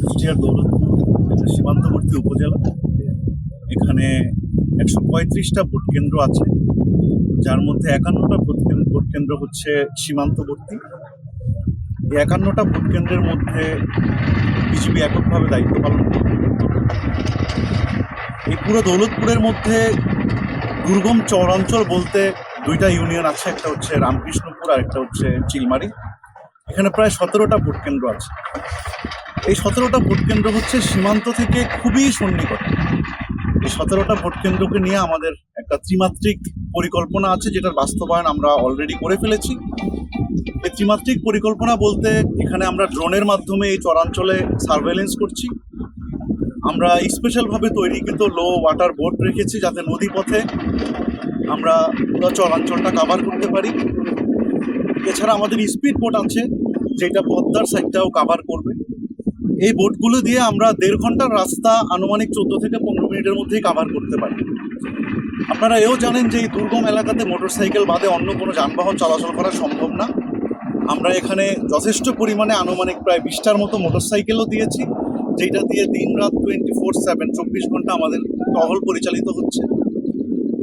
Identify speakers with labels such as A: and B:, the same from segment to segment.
A: কুষ্টিয়ার দৌলতপুর এটা সীমান্তবর্তী উপজেলা, এখানে একশো পঁয়ত্রিশটা ভোট কেন্দ্র আছে। যার মধ্যে একান্নটা ভোট কেন্দ্র হচ্ছে সীমান্তবর্তী। এই একান্নটা ভোট কেন্দ্রের মধ্যে বিজেপি এককভাবে দায়িত্ব পালন এই পুরো দৌলতপুরের মধ্যে দুর্গম চরাঞ্চল বলতে দুইটা ইউনিয়ন আছে, একটা হচ্ছে রামকৃষ্ণপুর আর একটা হচ্ছে চিলমারি। এখানে প্রায় সতেরোটা ভোট কেন্দ্র আছে। এই সতেরোটা ভোট কেন্দ্র হচ্ছে সীমান্ত থেকে খুবই সন্নিকট। এই সতেরোটা ভোট কেন্দ্রকে নিয়ে আমাদের একটা ত্রিমাত্রিক পরিকল্পনা আছে, যেটার বাস্তবায়ন আমরা অলরেডি করে ফেলেছি। এই ত্রিমাত্রিক পরিকল্পনা বলতে এখানে আমরা ড্রোনের মাধ্যমে এই চরাঞ্চলে সার্ভেলেন্স করছি। আমরা স্পেশালভাবে তৈরিকৃত লো ওয়াটার বোট রেখেছি যাতে নদী পথে আমরা পুরো চরাঞ্চলটা কাভার করতে পারি। এছাড়া আমাদের স্পিড বোট আছে, যেটা পদ্মার সাইডটাও কাভার করবে। এই বোটগুলো দিয়ে আমরা দেড় ঘণ্টার রাস্তা আনুমানিক চোদ্দ থেকে পনেরো মিনিটের মধ্যেই কাভার করতে পারি। আপনারা এও জানেন যে এই দুর্গম এলাকাতে মোটরসাইকেল বাদে অন্য কোনো যানবাহন চলাচল করা সম্ভব না। আমরা এখানে যথেষ্ট পরিমাণে আনুমানিক প্রায় বিশটার মতো মোটরসাইকেলও দিয়েছি, যেটা দিয়ে দিন রাত টোয়েন্টি ফোর সেভেন চব্বিশ ঘণ্টা আমাদের টহল পরিচালিত হচ্ছে।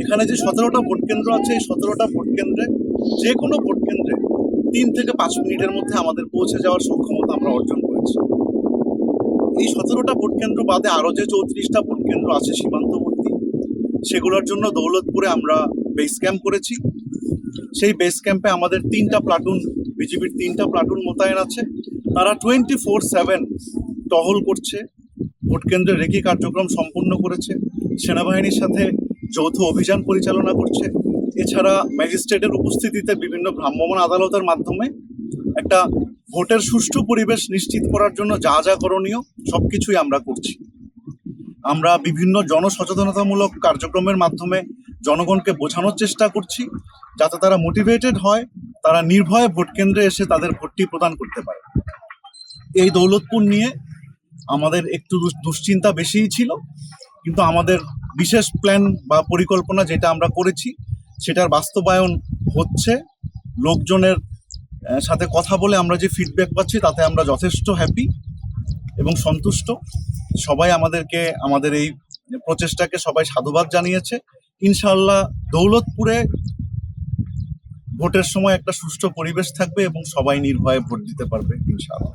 A: এখানে যে সতেরোটা ভোট কেন্দ্র আছে, এই সতেরোটা ভোট কেন্দ্রে যে কোনো ভোট কেন্দ্রে তিন থেকে পাঁচ মিনিটের মধ্যে আমাদের পৌঁছে যাওয়ার সক্ষমতা আমরা অর্জন করেছি। এই সতেরোটা ভোট কেন্দ্র বাদে আরও যে চৌত্রিশটা ভোট কেন্দ্র আছে সীমান্তবর্তী, সেগুলোর জন্য দৌলতপুরে আমরা বেস ক্যাম্প করেছি। সেই বেস ক্যাম্পে আমাদের তিনটা প্লাটুন বিজিবির তিনটা প্লাটুন মোতায়েন আছে। তারা টোয়েন্টি ফোর সেভেন টহল করছে। ভোট কেন্দ্রে রেকি কার্যক্রম সম্পূর্ণ করেছে। সেনাবাহিনীর সাথে যৌথ অভিযান পরিচালনা করছে। এছাড়া ম্যাজিস্ট্রেটের উপস্থিতিতে বিভিন্ন ভ্রাম্যমাণ আদালতের মাধ্যমে একটা ভোটের সুষ্ঠু পরিবেশ নিশ্চিত করার জন্য যা যা করণীয় সব কিছুই আমরা করছি। আমরা বিভিন্ন জনসচেতনতামূলক কার্যক্রমের মাধ্যমে জনগণকে বোঝানোর চেষ্টা করছি, যাতে তারা মোটিভেটেড হয়, তারা নির্ভয়ে ভোট কেন্দ্রে এসে তাদের ভোটটি প্রদান করতে পারে। এই দৌলতপুর নিয়ে আমাদের একটু দুশ্চিন্তা বেশিই ছিল, কিন্তু আমাদের বিশেষ প্ল্যান বা পরিকল্পনা যেটা আমরা করেছি, সেটার বাস্তবায়ন হচ্ছে। লোকজনের সাথে কথা বলে আমরা যে ফিডব্যাক পাচ্ছি তাতে আমরা যথেষ্ট হ্যাপি এবং সন্তুষ্ট। সবাই আমাদেরকে, আমাদের এই প্রচেষ্টাকে সবাই সাধুবাদ জানিয়েছে। ইনশাল্লাহ দৌলতপুরে ভোটের সময় একটা সুষ্ঠু পরিবেশ থাকবে এবং সবাই নির্ভয়ে ভোট দিতে পারবে, ইনশাআল্লাহ।